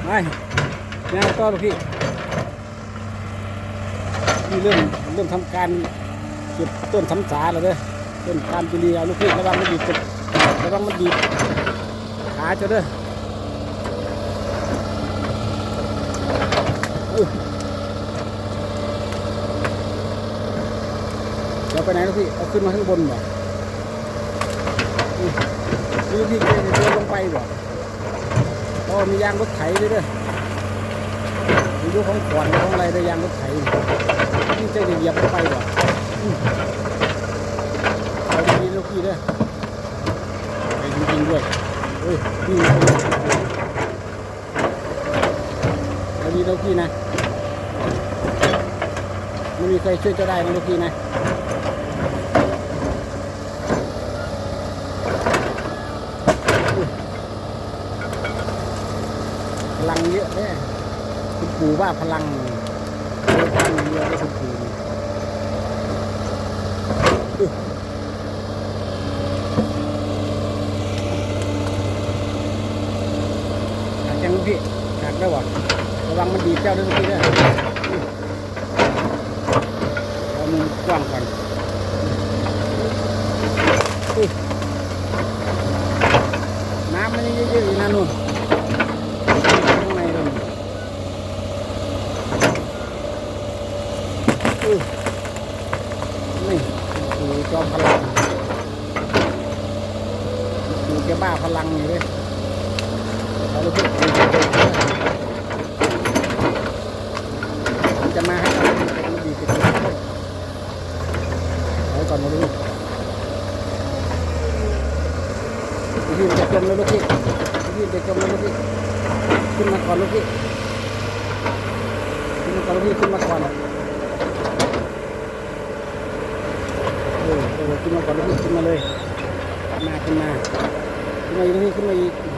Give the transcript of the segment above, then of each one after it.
ไปงานต่อลูกพี่นี่เริ่มเริ่มทำการเก็บต้นทำสาแล้วเด้อต้นการจุลีเอาลูกพี่ระวังมันดีดระวังมันดีดขาเจ้าเด้อเออเดี๋ยวไปไหนลูกพี่เอาขึ้นมาข้างบนบ่ลูกพี่จะเดินลงไปบ่ ก็มียางรถไถด้วยด้วยมีดูของขวัญของอะไรด้วยยางรถไถที่จะเหยียบเข้าไปว่อืมเอาดีๆลูกพี่ด้วยไปจริงๆด้วยเฮ้ยนี่เอาดีลูกพี่นะไม่มีใครช่วยเจะได้นะลูกพี่นะพลังเยอะเนี่ย คุณปู่ว่าพลังเยอพลังเยอะเลยคุณปู่นี่อึ๊ะขาดยังพี่ขาดได้หวะระวังมันดีเจ้าด้วยลูกพี่ด้วยอื้อเอามุมกว้างก่อนน้ำมันเยอะๆอยู่นะนุ่น ข้างในเลยอื้อ นี่คือจอมพลังคือแกบ้าพลังอยู่เลยเราเลยพูดมันจะมาให้เราเป็นคนดีกันเลยเอาก่อนมาดูกพี่จะจมเลยลูกพี่พี่จะจมเลยลูกพี่ขึ้นมาก่อนลูกพี่ขึ้นมาก่อนลูกพี่ขึ้นมาก่อน เออเออขึ้นมาก่อนลูกขึ้นมาเลยมาขึ้นมาขึ้นมาอีกขึ้นมาอีกขึ้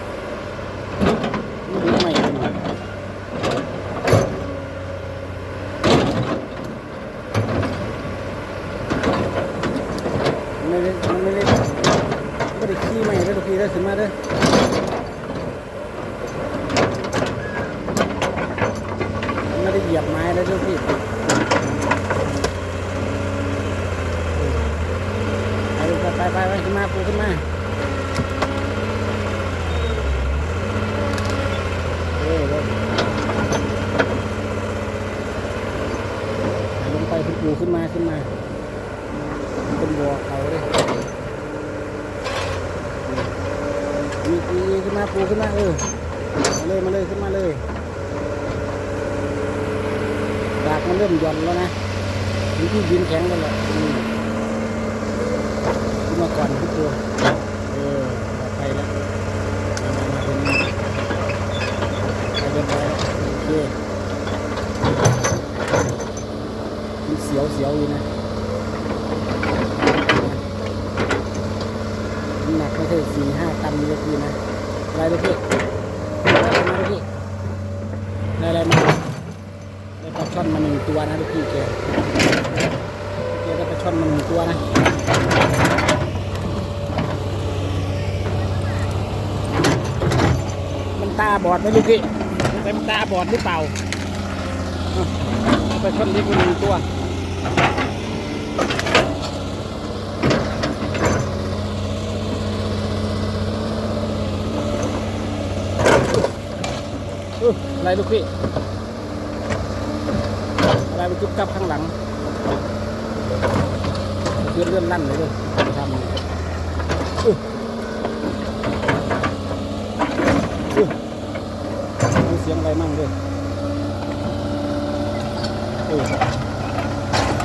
นมาไม่ได้มันไม่ได้ไม่ได้ขี้ใหม่เลยลูกพี่ได้อขึ้นมาเด้อ ไม่ได้เหยียบไม้เลยด้วยพี่ไปดู ไปไปไปขึ้นมาปูขึ้นมาเออลงลงไปคุณปูขึ้นมาขึ้นมาเป็นบัวเขาเลยมีขึ้นมาปูขึ้นมาเออมาเลยมาเลยขึ้นมาเลยดากมันเริ่มหย่อนแล้วนะมีที่ดินแข็งแล้วแหละ ขึ้นมาก่อนทุกตัวเออปลอดภัยแล้วมามามาเป็นไปเดินไปแล้วโอเคมีเสียวเสียวอยู่นะน้ำหนักไม่ใช่สี่ห้าตันเลยพี่นะอะไรเลยพี่อะไรมาพี่ได้อะไรมาได้ปลาช่อนมาหนึ่งตัวนะลูกพี่แกแกได้ปลาช่อนมาหนึ่งตัวนะ มัน ตาบอดไหมลูกพี่เป็นตาบอดหรือเปล่าอ้าไปชนเล็กมาหนึ่งตัวเอออะไรลูกพี่อะไรไปจุ๊บกับข้างหลังเลื่อนเลื่อนลั่นเลยเลยทำเนี่ยอื้ออื้อมี เสียงอะไรมั่งด้วยเออ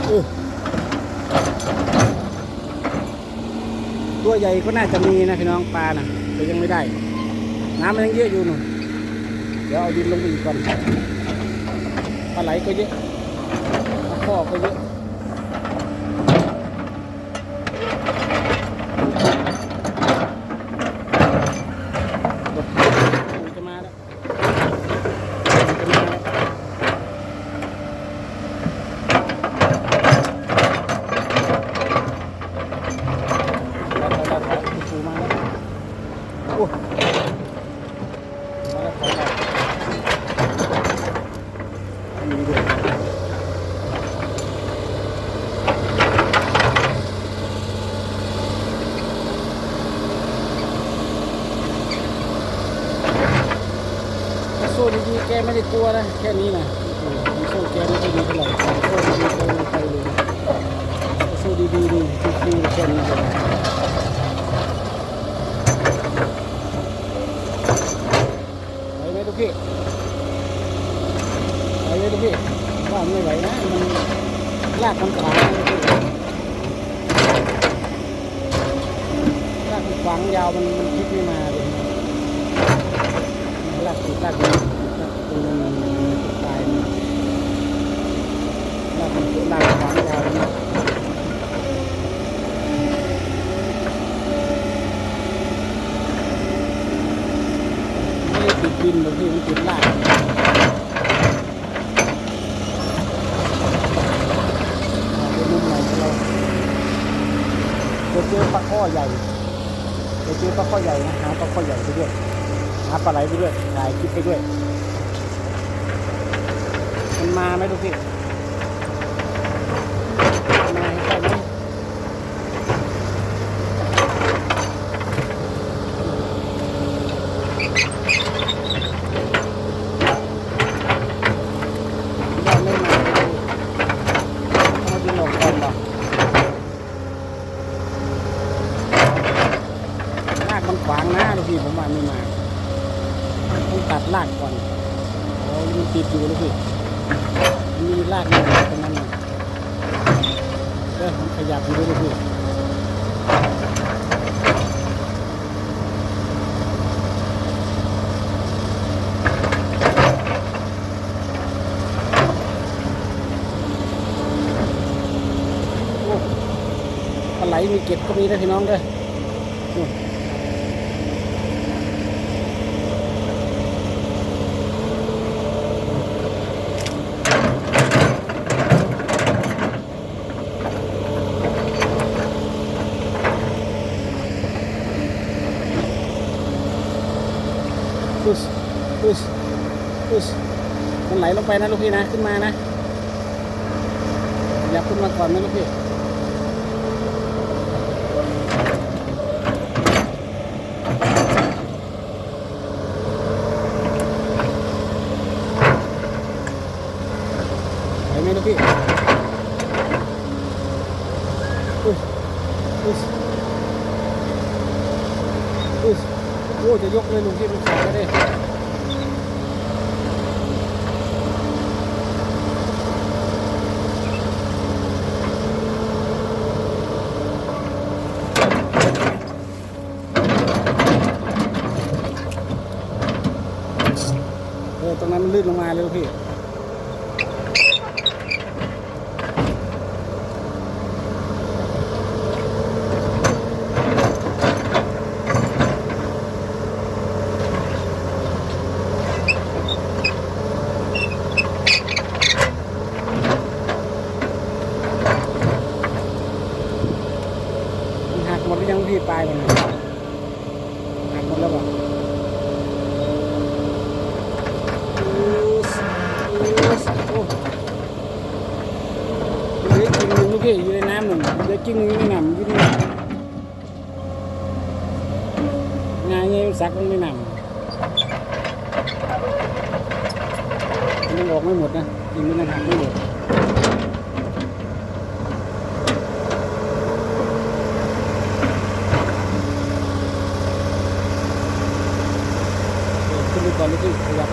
เออตัวใหญ่ก็น่าจะมีนะพี่น้องปลานะแต่ยังไม่ได้ น้ำมันยังเยอะอยู่หนูเดี๋ยวเอาดินลงไปอีกก่อนปลาไหลก็เยอะข้อก็เยอะมาแล้วจะมาแล้วแล้วแล้วแล้วแล้วปูมาแล้วโอ้มาแล้วถอยแล้ว สู้ดีแกไม่ได้กลัวนะ แค่นี้นะผมสู้แกไม่ได้ดีเท่าไหร่ผมสู้ดีๆแกลงไปเลยสู้ดีๆนี่คือแค่นี้เลยไหวไหมทุกพี่ไหวไหมทุกพี่ว่าไม่ไหวนะมันลากมันขวางลากมันขวางยาวมันมันคิดไม่มาเลยลากติดลากมัน ลากตรงนั้นมันติดตายมันลากมันลากขวางยาวนไม่ได้ติดดินบางทีมันติดลากเอาเป็นมุมไหนของเจะเจอปลาข้อใหญ่จะเจอปลาข้อใหญ่นะหาปลาข้อใหญ่ไปด้วยหาปลาไหลไปด้วยถ่ายคลิปไปด้วย มันมาไหมดูพี่มาให้ได้ไหมยังไม่มาดูมาดูหนกกันหรอมันขวางนะดูพี่ผมว่าไม่มาต้องตัดรากก่อนโอ้มันติดอยู่แล้วพี่ มีรากอยู่ตรงนั้นน่ะเออมันขยับอยู่ด้วยพี่โอ้ปลาไหลมีเก็บก็มีนะพี่น้องเด้อนู่น ปุ๊สปุ๊สปุ๊สมัน ไหลลงไปนะลูกพี่นะขึ้นมานะอยากขึ้นมาก่อนนะลูกพี่ไหวไหมลูกพี่ปุ๊สปุ๊สปุ๊สโอ้จะยกเลยลุงพี่มันขาดไม่ได้ เออตรงนั้นมันลื่นลงมาเลยพี่ มันหักหมดหรือยังพี่ปลายมันน่ะหักหมดแล้วเปล่าอู้สอู้สโอ้ เด็กกิ่งนึงลูกพี่อยู่ในน้ำหนึ่งเด็กกิ่งหนึ่งอยู่ในน้ำอยู่ในน้ำงานเงี้ยสักลงในน้ำมันยังออกไม่หมดนะกิ่งมันยังหักไม่หมด ขึ้นไปก่อนเลยพี่ขยับ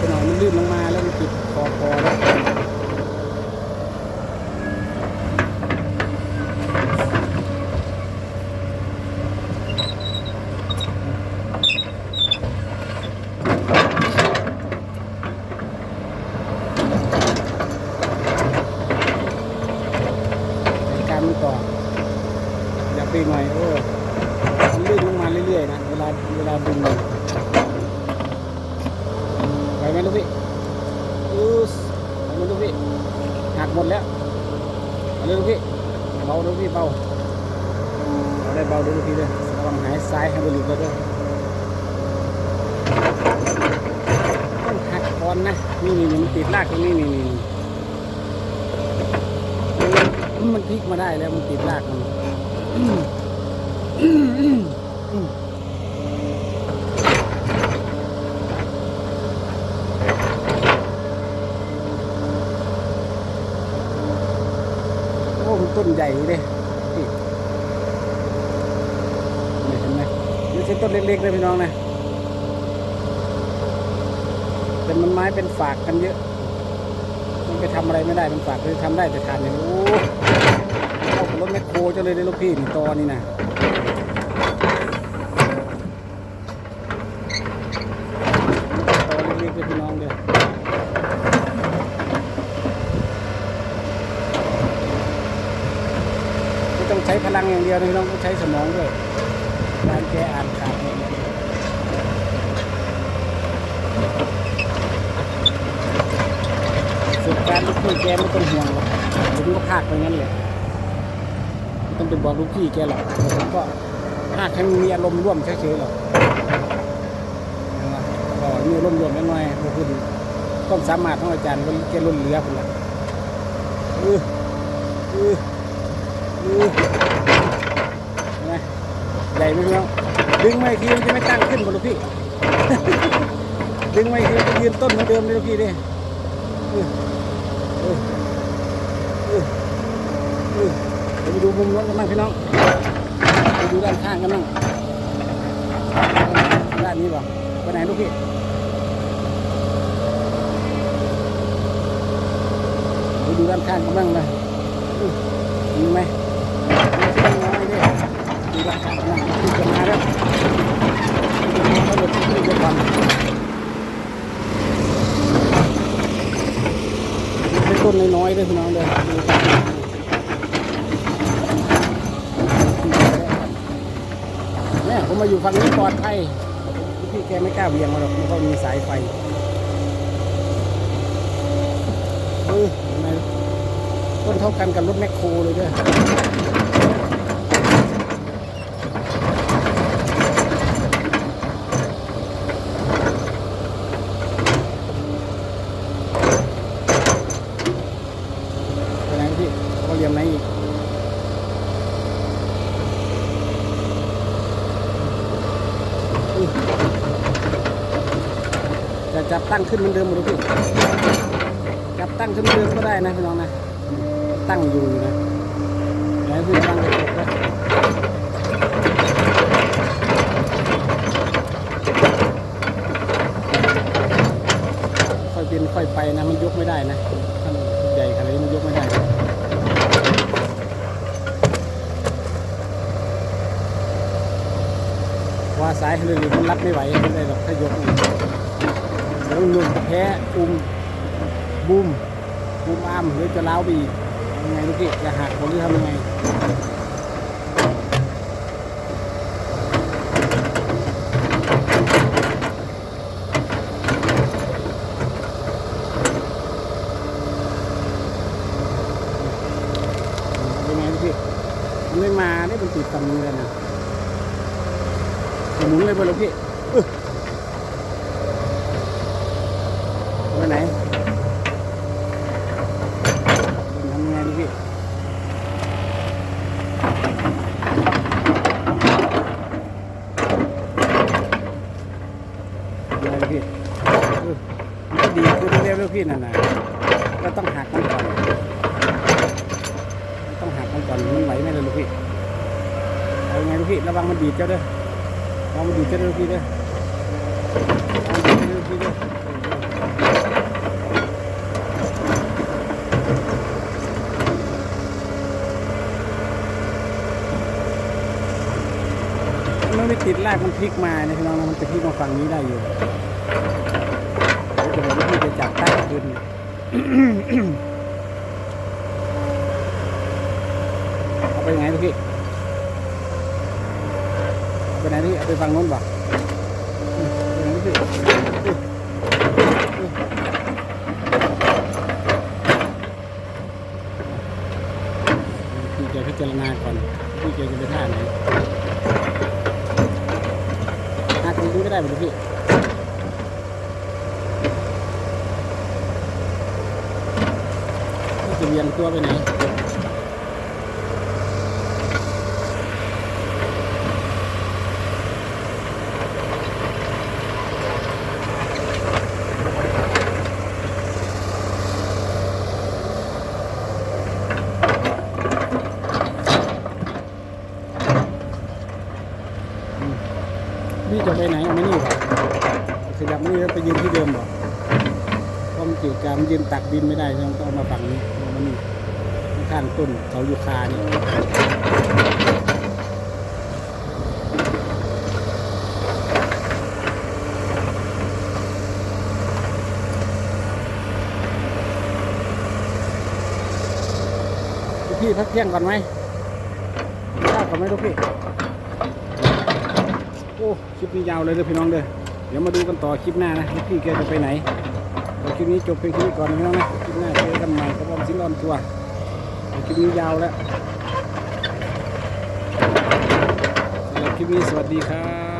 ขนาดมันลื่นลงมาแล้วมันติดคอคอแล้วันต่อ อย่าไปหน่อยโอ้มันลื่นลงมาเรื่อยๆนะเวลาเวลาดึงเลยไหวไหมลูกพี่อือไหวไหมลูกพี่หักหมดแล้วเอาเลยลูกพี่เบาลูกพี่เบาเอาได้เบาด้วยลูกพี่ด้วยระวังหายซ้ายให้บริกแล้วด้วยต้องหักก่อนนะนี่นี่มันติดลากตรงนี้นี่นี่ มันพลิกมาได้แล้วมันติดลากมันโอ้มันต้นใหญ่เลยนี่เห็นไหมไม่ใช่ต้นเล็กๆเลยพี่น้องนะแต่มันไม้เป็นฝากกันเยอะ ไปทำอะไรไม่ได้มันฝากเลยทำได้แต่ทานอย่างโอ้เข้ากับรถแมคโครจะเลยได้ลูกพี่นี่ตอนี่นะตอเล็กๆเลยพี่น้องเด้อไม่ต้องใช้พลังอย่างเดียวนะพี่น้องต้องใช้สมองด้วยการแก้อ่านขาดเนี่ยสุด การลูกพี่แกไม่ต้องห่วงหรอกผมก็พากไปงั้นเลยไม่ต้องไปบอกลูกพี่แกหรอกผมก็พากให้มันมีอารมณ์ร่วมเฉยๆหรอกก็มีอารมณ์ร่วมนิดหน่อยๆก็คือความสามารถของอาจารย์ก็แกล้นเหลือผมละเออเออเออเห็นไหมใหญ่ไหมพี่น้องดึงไม่ทีมันจะไม่ตั้งขึ้นบนลูกพี่ดึงไม่ทีมันจะยืนต้นเหมือนเดิมเลยลูกพี่ดิเออเออเออเออเดี๋ยว ไปดูมุมนู้นกันบ้างพี่น้องไปดูด้านข้างกันบ้างด้านนี้ป่ไปไหนลูกพี่ไปดูด้านข้างกันบ้างเลยมีไหมมีน้อยดิดูด้านข้างกันบ้างดูกันมาแล้วดูกันมาแล้วเดี๋ยวพี่จะฟังเป็นต้นน้อยๆด้วยพี่น้องเด้อดูตาม เนี่ยผมมาอยู่ฝั่งนี้ปลอดภัยพี่แกไม่กล้าเบี่ยงมาหรอกเพราะมีสายไฟเออเห็นไมต้นเท่ากันกับรถแมคโครเลยเด้อไปไหนพี่เขาเรียมไหนอีกอุ๊ย จับตั้งขึ้นเหมือนเดิมหมดเลยพี่จับตั้งขึ้นเหมือนเดิมก็ได้นะพี่น้องนะ ตั้งอยู่นะแล้วพี่ตั้งกระจกนะค่อยเป็นค่อยไปนะมันยกไม่ได้นะท่านใหญ่ขนาดนี้มันยกไม่ได้ว่าสายเลยมันรับไม่ไหวไม่ได้หรอกถ้ายกนี่ แล้วลุงแพ้อุ้มบูมบูมอ้ามหรือจะเล้าวไปอีกยังไงลูกพี่จะหักผมหรือทำยังไงไม่มาได้เป็นติดตำนี้แล้วนะหมุนเลยไปลูกพี่อึ๊ะ ไปไหนทำยังไงลูกพี่ยังไงลูกพี่อึ๊ะมันก็ดีขึ้นเรื่อยๆลูกพี่นั่นน่ะก็ต้องหักมันก่อนต้องหักมันก่อนมันไหวไหมล่ะลูกพี่เอายังไงลูกพี่ระวังมันดีดเจ้าเด้อลองมาดูเจ้าหน้าที่ด้วยลองดูเจ้าหน้าที่ด้วยมันไม่ติด ลากมันพลิกมานะพี่น้องมันจะพลิกมาฝั่งนี้ได้อยู่เดี๋ยวจะบอกว่าพี่จะจับใต้ขึ้นเอาไปยังไงลูกพี่ไปไหนพี่เอาไปฟังโน้นบ่พี่อืมอืมพี่แกพิจารณาก่อนพี่แกจะไปท่าไหนท่าตรงนี้ก็ ได้ไหมลูพี่จะเวียนตัวไปไหน จะ ไปไหนเอาไม่นี่บ่ขยับนี่แล้วไปยืนที่เดิมบ่เพราะมันเกี่ยวกับมันยืนตักดินไม่ได้ต้องเอามาฝั่งนี้เอามานี่ข้างต้นเขาอยู่คานี่ลูกพี่พักเที่ยงก่อนไหมข้าวก่อนไหมลูกพี่ อ้คลิปนี้ยาวเลยเลยพี่น้องเด้อเดี๋ยวมาดูกันต่อคลิปหน้านะพี่แกจะไปไหนคลิปนี้จบเพียงแค่นี้ก่อนนะพี่น้องนะคลิปหน้าเจอกันใหม่กับผมซิลอนทัวร์เดี๋ยวคลิปนี้ยาวแล้วสำหรับคลิปนี้สวัสดีครับ